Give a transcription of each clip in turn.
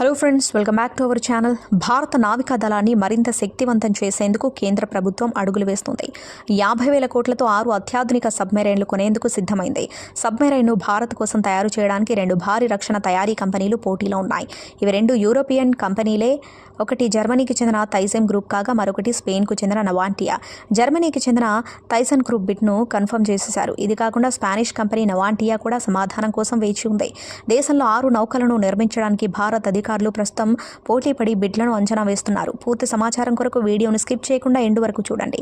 Hello friends welcome back to our channel భారత నావికా దళాన్ని మరింత శక్తివంతం చేసేందుకు కేంద్ర ప్రభుత్వం అడుగులు వేస్తుంది. యాభై వేల కోట్లతో ఆరు అత్యాధునిక సబ్మెరైన్లు కొనేందుకు సిద్ధమైంది. సబ్మెరైన్ను భారత్ కోసం తయారు చేయడానికి రెండు భారీ రక్షణ తయారీ కంపెనీలు పోటీలో ఉన్నాయి. ఇవి రెండు యూరోపియన్ కంపెనీలే ఒకటి జర్మనీకి చెందిన తైజెమ్ గ్రూప్ కాగా మరొకటి స్పెయిన్కు చెందిన నవాంటియా జర్మనీకి చెందిన తైసన్ గ్రూప్ బిట్ను కన్ఫర్మ్ చేసేశారు. ఇది కాకుండా స్పానిష్ కంపెనీ నవాంటియా కూడా సమాధానం కోసం వేచి ఉంది. దేశంలో ఆరు నౌకలను నిర్మించడానికి భారత్ అధికారులు ప్రస్తుతం పోటీపడి బిడ్లను అంచనా వేస్తున్నారు. పూర్తి సమాచారం కొరకు వీడియోను స్కిప్ చేయకుండా ఎండు వరకు చూడండి.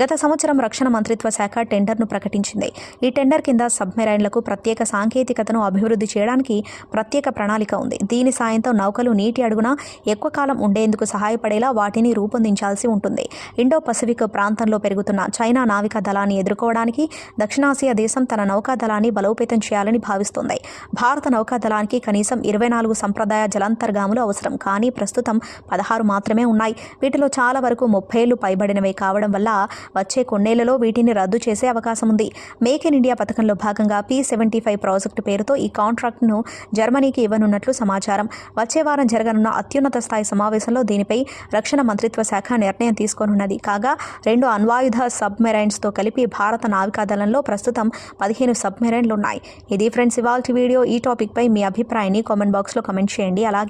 గత సంవత్సరం రక్షణ మంత్రిత్వ శాఖ టెండర్ను ప్రకటించింది. ఈ టెండర్ కింద సబ్మెరైన్లకు ప్రత్యేక సాంకేతికతను అభివృద్ధి చేయడానికి ప్రత్యేక ప్రణాళిక ఉంది. దీని సాయంతో నౌకలు నీటి అడుగున ఎక్కువ కాలం ఉండేందుకు సహాయపడేలా వాటిని రూపొందించాల్సి ఉంటుంది. ఇండో పసిఫిక్ ప్రాంతంలో పెరుగుతున్న చైనా నావికా దళాన్ని ఎదుర్కోవడానికి దక్షిణాసియా దేశం తన నౌకాదళాన్ని బలోపేతం చేయాలని భావిస్తోంది. భారత నౌకాదళానికి కనీసం ఇరవై నాలుగు సంప్రదాయ జలం అంతర్గాములు అవసరం. కానీ ప్రస్తుతం పదహారు మాత్రమే ఉన్నాయి. వీటిలో చాలా వరకు ముప్పైలు పైబడినవే కావడం వల్ల వచ్చే కొన్నేళ్ళలో వీటిని రద్దు చేసే అవకాశం ఉంది. మేక్ ఇన్ ఇండియా పథకంలో భాగంగా పి సెవెంటీ ఫైవ్ ప్రాజెక్టు పేరుతో ఈ కాంట్రాక్ట్ను జర్మనీకి ఇవ్వనున్నట్లు సమాచారం. వచ్చే వారం జరగనున్న అత్యున్నత స్థాయి సమావేశంలో దీనిపై రక్షణ మంత్రిత్వ శాఖ నిర్ణయం తీసుకోనున్నది. కాగా రెండు అణ్వాయుధ సబ్మెరైన్స్తో కలిపి భారత నావికాదళంలో ప్రస్తుతం పదిహేను సబ్మెరైన్లు ఉన్నాయి ఇది ఫ్రెండ్స్ ఇవాళ వీడియో. ఈ టాపిక్పై మీ అభిప్రాయాన్ని కామెంట్ బాక్స్లో కమెంట్ చేయండి. అలాగే